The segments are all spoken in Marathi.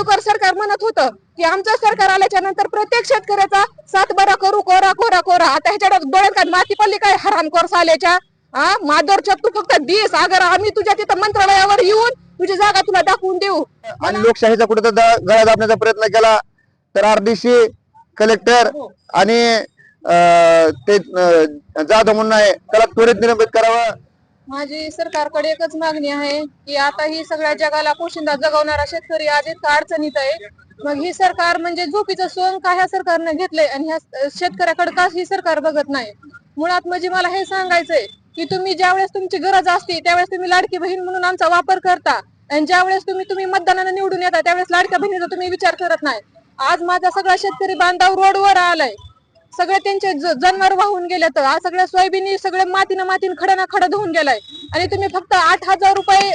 अगोदर सरकार म्हणत होतं की आमचं सरकार आल्याच्यानंतर प्रत्येक शेतकऱ्याचा सात बारा करू कोरा कोरा कोरा. आता ह्याच्या डोळ्यात काय माती पडली काय? हरामखोर साल्याच्या. हा माधवरच्या तू फक्त दिस अगर आम्ही तुझ्या तिथं मंत्रालयावर येऊन तुझी जागा तुला दाखवून देऊ. आणि लोकशाहीचा कुठे गळा दाबण्याचा प्रयत्न केला तर आरडीसी कलेक्टर आणि अं, ते जाधव म्हणून आहे त्याला त्वरित निलंबित करावं. माझी सरकारकडे एकच मागणी आहे की आता ही सगळ्या जगाला पोशिंदा जगवणारा शेतकरी आज इतका अडचणीत आहे? मग ही सरकार म्हणजे झोपीचं सोन का ह्या सरकारने घेतलंय आणि ह्या शेतकऱ्याकडे का ही सरकार बघत नाही? मुळात म्हणजे मला हे सांगायचंय की तुम्ही ज्यावेळेस तुमची गरज असते त्यावेळेस तुम्ही लाडकी बहीण म्हणून आमचा वापर करता आणि ज्यावेळेस तुम्ही तुम्ही मतदानाने निवडून येता त्यावेळेस लाडक्या बहिणीचा तुम्ही विचार करत नाही. आज माझा सगळा शेतकरी बांधव रोडवर आलाय. सगळे त्यांचे ज- जनावर वाहून गेले तर आज सगळ्या सोयाबीन सगळे मातीनं मातीनं खड्यानं खडा धुवून गेलाय. आणि तुम्ही फक्त आठ हजार रुपये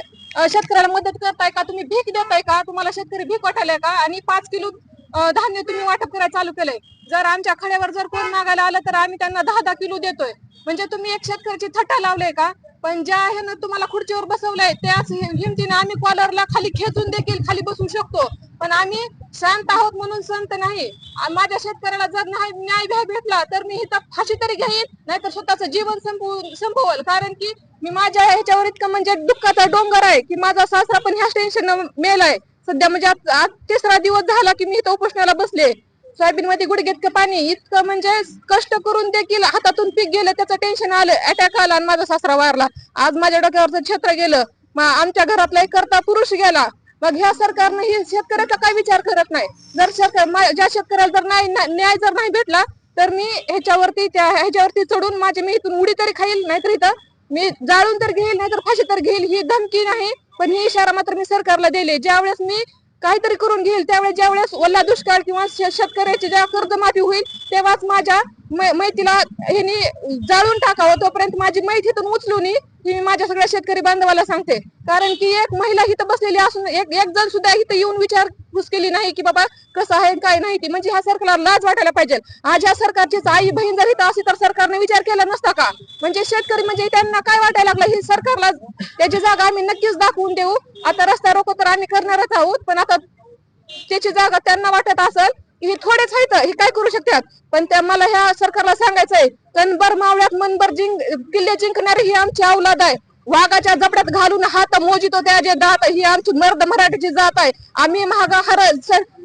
शेतकऱ्याला मदत करताय का? तुम्ही भीक देताय का? तुम्हाला शेतकरी भीक वाटायला का? आणि पाच किलो धान्य तुम्ही वाटप करायला चालू केलंय. जर आमच्या खड्यावर जर कोण मागायला आलं तर आम्ही त्यांना दहा दहा किलो देतोय. म्हणजे तुम्ही एक शेतकऱ्याची थट्टा लावलाय का? पण ज्या ह्यानं तुम्हाला खुर्चीवर बसवलंय त्याच हिमतीने आम्ही कॉलरला खाली खेचून देखील खाली बसू शकतो. पण आम्ही शांत आहोत म्हणून संत नाही. माझ्या शेतकऱ्याला जर नाही न्याय भेटला तर मी इथं फाशी तरी घेईन नाहीतर स्वतःचं जीवन संपवून संपवल. कारण की मी माझ्या ह्याच्यावर इतकं म्हणजे दुःखाचा डोंगर आहे की माझा सासरा पण ह्याच टेन्शन मेलाय सध्या म्हणजे आज आज तिसरा दिवस झाला की मी इथं उपोषणाला बसले. सोयाबीन मध्ये गुडघेत पाणी इतकं म्हणजे कष्ट करून देखील हातातून पीक गेलं त्याचं टेन्शन आलं अटॅक आला आणि माझा सासरा वारला. आज माझ्या डोक्यावरचं छत्र गेलं. आमच्या घरातला एक करता पुरुष गेला. मग ह्या सरकारनं हे शेतकऱ्याचा काय विचार करत नाही? जर शेतकरी ज्या शेतकऱ्याला जर नाही न्याय जर नाही भेटला तर मी ह्याच्यावरती त्या ह्याच्यावरती चढून माझे मी इथून उडी तरी खाईल नाहीतर इथं मी जाळून तर घेईल नाहीतर फाशी तर घेईल ही धमकी नाही. पण ही इशारा मात्र मी सरकारला दिले. ज्यावेळेस मी काहीतरी करून घेईल त्यावेळेस ज्यावेळेस ओला दुष्काळ किंवा शे- शेतकऱ्याची ज्या कर्जमाफी होईल तेव्हाच माझ्या मैतीला ह्यानी जाळून टाकावं. तोपर्यंत माझी मैत इथून उचलून की मी माझ्या सगळ्या शेतकरी बांधवाला सांगते. कारण की एक महिला इथं बसलेली असून एक एक जण सुद्धा इथं येऊन विचारपूस केली नाही की बाबा कसं आहे काय नाही ती. म्हणजे ह्या सरकारला लाज वाटायला पाहिजे. आज ह्या सरकारचीच आई बहीण जर इथं असली तर सरकारने विचार केला नसता का? म्हणजे शेतकरी म्हणजे त्यांना काय वाटायला लागलं? ही सरकारला त्याची जागा आम्ही नक्कीच दाखवून देऊ. आता रस्ता रोको तर आम्ही करणारच आहोत. पण आता त्याची जागा त्यांना वाटत असेल हे थोडेच आहेत हे काय करू शकतात? पण त्या मला ह्या सरकारला सांगायचंय कनबर मावळ्यात मनबर जिंक किल्ले जिंकणारी ही आमची अवलाद आहे. वाघाच्या जबड्यात घालून हात मोजितो त्या जे दात ही आमची मर्द मराठीची जात आहे. आम्ही महागा हर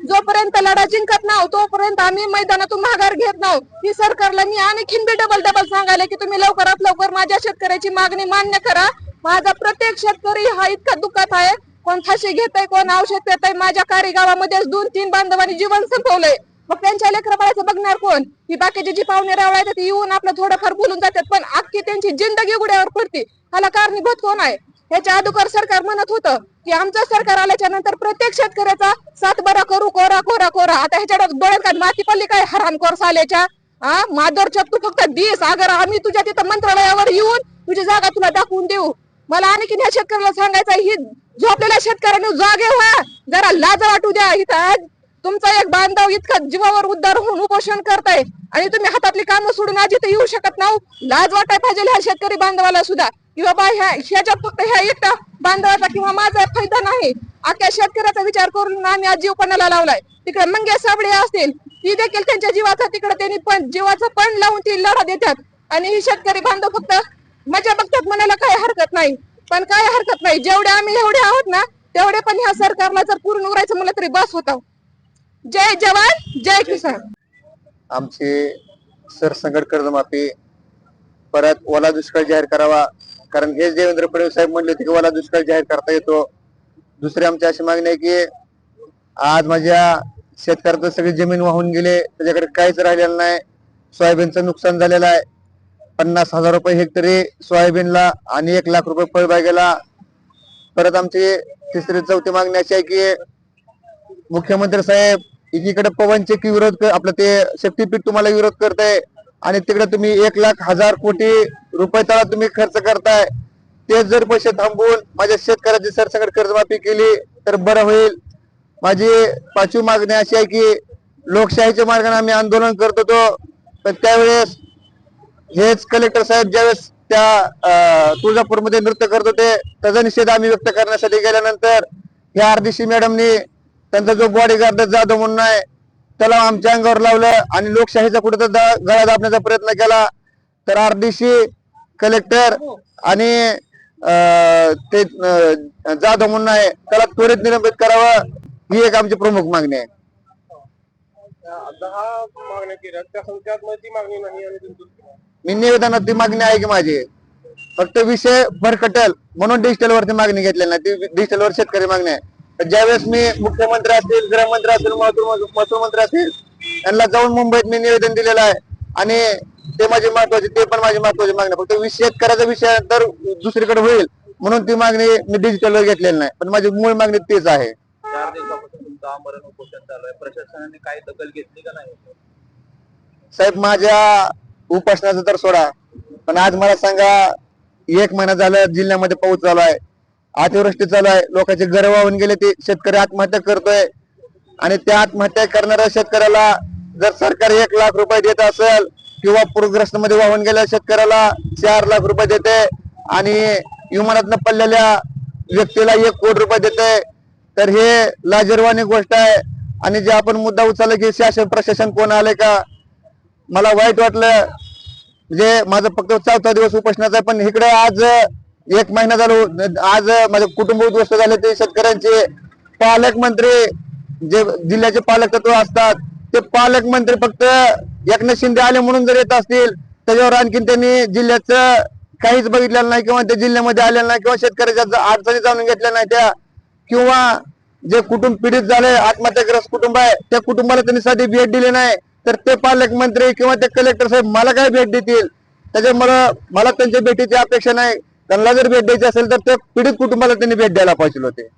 जोपर्यंत लढा जिंकत नाव तोपर्यंत आम्ही मैदानातून माघार घेत नाव ही सरकारला मी आणखीन बी डबल डबल सांगायला की तुम्ही लवकरात लवकर माझ्या शेतकऱ्याची मागणी मान्य करा. माझा प्रत्येक शेतकरी हा इतका दुःखात आहे. कोण फाशी घेतय कोण औषध पेतय? माझ्या कारी गावामध्येच दोन तीन बांधवांनी जीवन संपवलंय. मग त्यांच्या लेकरबाळाचं बघणार कोण? ही बाकीचे जी पाहुणे रावळा येतात येऊन आपलं थोडंफार बोलून जातात पण अख्खी त्यांची जिंदगी उघड्यावर पडते. ह्याला कारणीभूत कोण आहे? ह्याच्या अगोदर सरकार म्हणत होतं की आमचं सरकार आल्याच्यानंतर प्रत्येक शेतकऱ्याचा सातबारा करू कोरा कोरा कोरा. आता ह्याच्या डोळ्यात काय माती पडली काय? कोर्स साल्याच्या हा माधवरच्या तू फक्त दिस अगर आम्ही तुझ्या तिथं मंत्रालयावर येऊन तुझी जागा तुला दाखवून देऊ. मला आणखीन ह्या शेतकऱ्याला सांगायचं ही झोपलेल्या शेतकऱ्यांनी जागे व्हा. जरा लाज वाटू द्या इथं. आज तुमचा एक बांधव इतका जीवावर उद्धार होऊन उपोषण करताय. आणि तुम्ही हातातली कामं सोडून आज इथं येऊ शकत नाहो लाज वाटाय पाहिजे ह्या शेतकरी बांधवाला सुद्धा. की बाबा ह्या ह्याच्यात फक्त ह्या एकटा बांधवाचा किंवा माझा फायदा नाही. अख्या शेतकऱ्याचा विचार करून आम्ही आज जीवपणाला लावलाय. तिकडे मंगे साबळे असतील ती देखील त्यांच्या जीवाचा तिकडे त्यांनी पण जीवाचा पण लावून ती लढा देतात. आणि ही शेतकरी बांधव फक्त मजा बघतात म्हणायला काही हरकत नाही. पण काय हरकत नाही. जेवढे आम्ही एवढे आहोत ना तेवढे पण ह्या सरकारला जर पूर्ण उरायचं म्हणलं तरी बस होता. जय जवान जय किसान. आमची सरसंकट कर्जमाफी परत ओला दुष्काळ जाहीर करावा. कारण हेच देवेंद्र फडणवीस साहेब म्हणले होते की ओला दुष्काळ जाहीर करता येतो. दुसरी आमची अशी मागणी आहे की आज माझ्या शेतकऱ्याचं सगळी जमीन वाहून गेले. त्याच्याकडे काहीच राहिलेलं नाही. सोयाबीनचं नुकसान झालेलं आहे. पन्नास हजार रुपये हेक्टरी सोयाबीनला आणि एक लाख रुपये फळबागेला. परत आमची तिसरी चौथी मागणी अशी आहे की मुख्यमंत्री साहेब एकीकडे पवन चक्की विरोध आपलं ते शक्तीपीठ तुम्हाला विरोध करताय आणि तिकडे तुम्ही एक लाख हजार कोटी रुपये तळा तुम्ही खर्च करताय. तेच जर पैसे थांबवून माझ्या शेतकऱ्याची सरसकट कर्जमाफी केली तर बरं होईल. माझी पाचवी मागणी अशी आहे की लोकशाहीच्या मार्गाने आम्ही आंदोलन करत होतो. पण त्यावेळेस हेच कलेक्टर साहेब ज्यावेळेस त्या तुळजापूरमध्ये नृत्य करत होते त्याचा निषेध आम्ही व्यक्त करण्यासाठी गेल्यानंतर ह्या आरदीशी मॅडमनी त्यांचा जो बॉडीगार्ड जाधव म्हणून आहे त्याला आमच्या अंगावर लावलं आणि लोकशाहीचा कुठे गळा दाबण्याचा प्रयत्न केला. तर आरडीसी कलेक्टर आणि ते जाधव म्हणून आहे त्याला त्वरित निलंबित करावं ही एक आमची प्रमुख मागणी आहे. दहा मागण्या केल्या त्या संख्यात ती मागणी नाही आणि मी निवेदनात ती मागणी आहे की माझी. फक्त विषय भरकटल म्हणून डिजिटल वरती मागणी घेतलेली नाही. ती डिजिटल वर शेतकरी मागणी आहे. तर ज्यावेळेस मी मुख्यमंत्री असतील गृहमंत्री असतील महसूल महसूल मंत्री असतील यांना जाऊन मुंबईत मी निवेदन दिलेलं आहे. आणि ते माझी महत्वाची ते पण माझी महत्वाची मागणी. फक्त शेतकऱ्याचा विषय तर दुसरीकडे होईल म्हणून ती मागणी मी डिजिटल वर घेतलेली नाही. पण माझी मूळ मागणी तीच आहे. प्रशासनाने काही दखल घेतली का नाही? साहेब माझ्या उपासनाचं तर सोडा. पण आज मला सांगा एक महिना झालं जिल्ह्यामध्ये पाऊस चालू आहे. अतिवृष्टी चालू आहे. लोकांचे घर वाहून गेले ते. शेतकरी आत्महत्या करतोय. आणि त्या आत्महत्या करणाऱ्या शेतकऱ्याला जर सरकार एक लाख रुपये देत असेल किंवा पूरग्रस्त मध्ये वाहून गेल्या शेतकऱ्याला चार लाख रुपये देते आणि विमानातनं पडलेल्या व्यक्तीला एक कोटी रुपये देते तर हे लाजरवाणी गोष्ट आहे. आणि जे आपण मुद्दा उचलला की शासन प्रशासन कोण आले का? मला वाईट वाटलं. म्हणजे माझं फक्त चौथा दिवस उपोषणाचा आहे पण इकडे आज एक महिना झालो आज माझे कुटुंब उद्ध्वस्त झाले ते शेतकऱ्यांचे पालकमंत्री जे जिल्ह्याचे पालक तत्व असतात ते पालकमंत्री फक्त एकनाथ शिंदे आले म्हणून जर येत असतील त्याच्यावर आणखीन त्यांनी जिल्ह्याचं काहीच बघितलेलं नाही किंवा त्या जिल्ह्यामध्ये आलेलं नाही किंवा शेतकऱ्याच्या अडचणी जाणून घेतल्या नाही त्या किंवा जे कुटुंब पीडित झाले आत्महत्याग्रस्त कुटुंब आहे त्या कुटुंबाला त्यांनी साधी भेट दिली नाही तर ते पालकमंत्री किंवा ते कलेक्टर साहेब मला काय भेट देतील? त्याच्यामुळं मला त्यांच्या भेटीची अपेक्षा नाही. त्यांना जर भेट द्यायची असेल तर त्या पीडित कुटुंबाला त्यांनी भेट द्यायला पाहिजे होते.